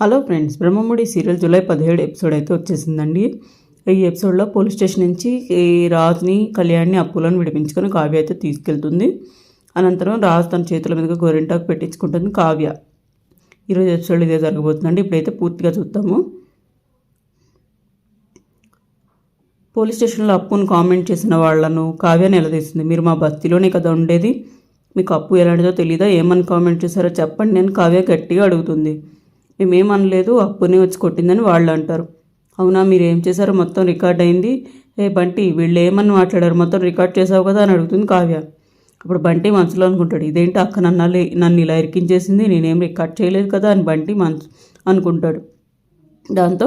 Hello friends Brahmamudi serial July పదిహేడు episode అయితే వచ్చేసిందండి. ఈ ఎపిసోడ్లో పోలీస్ స్టేషన్ నుంచి ఈ రాజుని కళ్యాణ్ని అప్పులను విడిపించుకొని కావ్య అయితే తీసుకెళ్తుంది. అనంతరం రాజు తన చేతుల మీదుగా గోరింటాకు పెట్టించుకుంటుంది కావ్య. ఈరోజు ఎపిసోడ్ ఇదే జరగబోతుందండి. ఇప్పుడైతే పూర్తిగా చూద్దాము. పోలీస్ స్టేషన్లో అప్పును కామెంట్ చేసిన వాళ్ళను కావ్య నిలదీసింది. మీరు మా బస్తీలోనే కదా ఉండేది. మీకు అప్పు ఎలాంటిదో తెలీదా? ఏమని కామెంట్ చేశారో చెప్పండి. నేను కావ్య గట్టిగా అడుగుతుంది. మేమేమనలేదు అప్పునే వచ్చి కొట్టిందని వాళ్ళు అంటారు అవునా మీరు ఏం చేశారో మొత్తం రికార్డ్ అయింది. ఏ బంటి వీళ్ళు ఏమని మాట్లాడారు? మొత్తం రికార్డ్ చేసావు కదా అని అడుగుతుంది కావ్య. అప్పుడు బంటి మనసులో అనుకుంటాడు ఇదేంటి అక్క నన్నలే నన్ను ఇలా ఇరికించేసింది? నేనేం రికార్డ్ చేయలేదు కదా? అని బంటి మనసు అనుకుంటాడు. దాంతో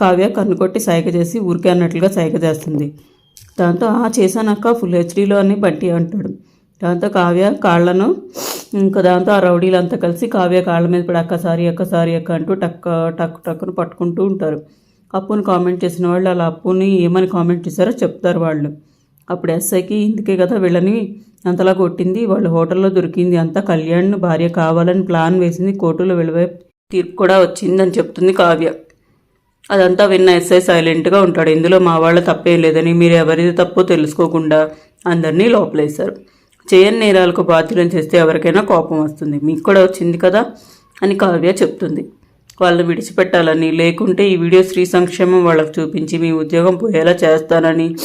కావ్య కన్ను కొట్టి సైగ చేసి ఊరికే అన్నట్లుగా సైగ చేస్తుంది. దాంతో ఆ చేశానక్క ఫుల్ హెచ్డీలో అని బంటి అంటాడు. దాంతో కావ్య కాళ్ళను ఇంకా దాంతో ఆ రౌడీలంతా కలిసి కావ్య కాళ్ళ మీద పడి అక్కసారి అక్కసారి అక్క అంటూ టక్క టక్ టక్కును పట్టుకుంటూ ఉంటారు. అప్పుని కామెంట్ చేసిన వాళ్ళు అలా అప్పుని ఏమని కామెంట్ చేశారో చెప్తారు వాళ్ళు. అప్పుడు ఎస్ఐకి ఇందుకే కదా వీళ్ళని అంతలా కొట్టింది వాళ్ళు హోటల్లో దొరికింది అంతా కళ్యాణ్ భార్య కావాలని ప్లాన్ వేసింది కోర్టులో విలువై తీర్పు కూడా వచ్చిందని చెప్తుంది కావ్య. అదంతా విన్న ఎస్ఐ సైలెంట్గా ఉంటాడు. ఇందులో మా వాళ్ళ తప్పేం లేదని మీరు ఎవరిది తప్పో తెలుసుకోకుండా అందరినీ లోపలేశారు. చేయని నేరాలకు బాధ్యులను చేస్తే ఎవరికైనా కోపం వస్తుంది. మీకు కూడా వచ్చింది కదా? అని కావ్య చెప్తుంది. వాళ్ళని విడిచిపెట్టాలని లేకుంటే ఈ వీడియో స్త్రీ సంక్షేమం వాళ్ళకు చూపించి మీ ఉద్యోగం పోయేలా చేస్తానని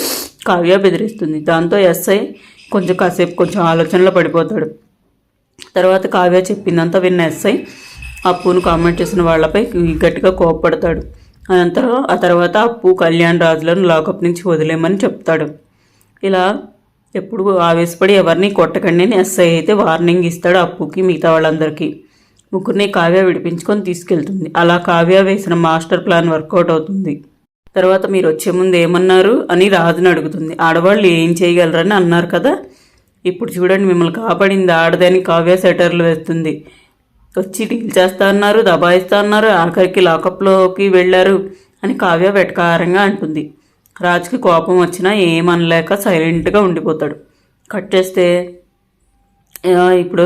కావ్య బెదిరిస్తుంది. దాంతో ఎస్ఐ కొంచెం కాసేపు కొంచెం ఆలోచనలో పడిపోతాడు. తర్వాత కావ్య చెప్పిందంతా విన్న ఎస్ఐ అప్పును కామెంట్ చేసిన వాళ్ళపై గట్టిగా కోపపడతాడు. అనంతరం ఆ తర్వాత అప్పు కళ్యాణ్ రాజులను లాకప్ నుంచి వదిలేమని చెప్తాడు. ఇలా ఎప్పుడు ఆవేశపడి ఎవరిని కొట్టకండి అని ఎస్ఐ అయితే వార్నింగ్ ఇస్తాడు అప్పుకి మిగతా వాళ్ళందరికీ. ముగ్గురిని కావ్య విడిపించుకొని తీసుకెళ్తుంది. అలా కావ్య వేసిన మాస్టర్ ప్లాన్ వర్కౌట్ అవుతుంది. తర్వాత మీరు వచ్చే ముందు ఏమన్నారు అని రాజుని అడుగుతుంది. ఆడవాళ్ళు ఏం చేయగలరని అన్నారు కదా. ఇప్పుడు చూడండి మిమ్మల్ని కాపాడింది ఆడదని కావ్య సెటర్లు వేస్తుంది. వచ్చి డీల్ చేస్తా అన్నారు దబాయిస్తా అన్నారు ఆఖరికి లాకప్లోకి వెళ్ళారు అని కావ్య వెటకారంగా అంటుంది. రాజుకి కోపం వచ్చినా ఏమనలేక సైలెంట్గా ఉండిపోతాడు. కట్ చేస్తే ఇప్పుడు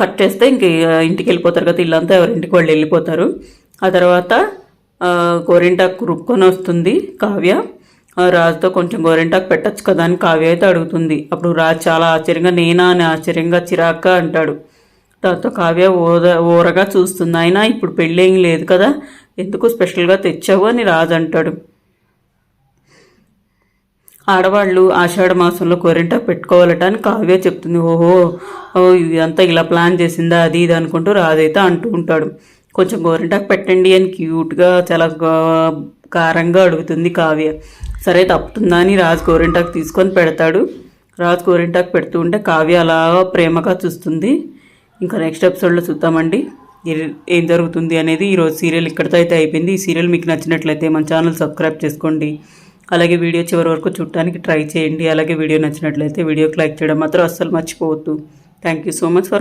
కట్ చేస్తే ఇంక ఇంటికి వెళ్ళిపోతారు కదా ఇల్లంతా ఎవరింటికి వాళ్ళు వెళ్ళిపోతారు. ఆ తర్వాత గోరింటాకు రుక్కొని వస్తుంది కావ్య. రాజుతో కొంచెం గోరింటాకు పెట్టచ్చు కదా అని కావ్య అయితే అడుగుతుంది. అప్పుడు రాజు చాలా ఆశ్చర్యంగా నేనా? అని ఆశ్చర్యంగా చిరాగ్గా అంటాడు. దాంతో కావ్య ఓద ఓరగా చూస్తుంది. అయినా ఇప్పుడు పెళ్ళేం లేదు కదా ఎందుకు స్పెషల్గా తెచ్చావు? అని రాజు అంటాడు. ఆడవాళ్ళు ఆషాఢ మాసంలో గోరింటాకు పెట్టుకోవాలట అని కావ్య చెప్తుంది. ఓహో ఇదంతా ఇలా ప్లాన్ చేసిందా? అది ఇది అనుకుంటూ రాజైతే అంటూ ఉంటాడు. కొంచెం గోరింటాకు పెట్టండి అని క్యూట్గా చాలా కారంగా అడుగుతుంది కావ్య. సరే తప్పుతుందా అని రాజు గోరింటాకు తీసుకొని పెడతాడు. రాజు గోరింటాకు పెడుతూ ఉంటే కావ్య అలా ప్రేమగా చూస్తుంది. ఇంకా నెక్స్ట్ ఎపిసోడ్లో చూద్దామండి. ఏం జరుగుతుంది అనేది ఈరోజు సీరియల్ ఇక్కడితో అయితే అయిపోయింది. ఈ సీరియల్ మీకు నచ్చినట్లయితే మన ఛానల్ సబ్స్క్రైబ్ చేసుకోండి. అలాగే వీడియో చివరి వరకు చూడటానికి ట్రై చేయండి. అలాగే వీడియో నచ్చినట్లయితే వీడియోకి లైక్ చేయడం మాత్రం అస్సలు మర్చిపోవద్దు. Thank you so much for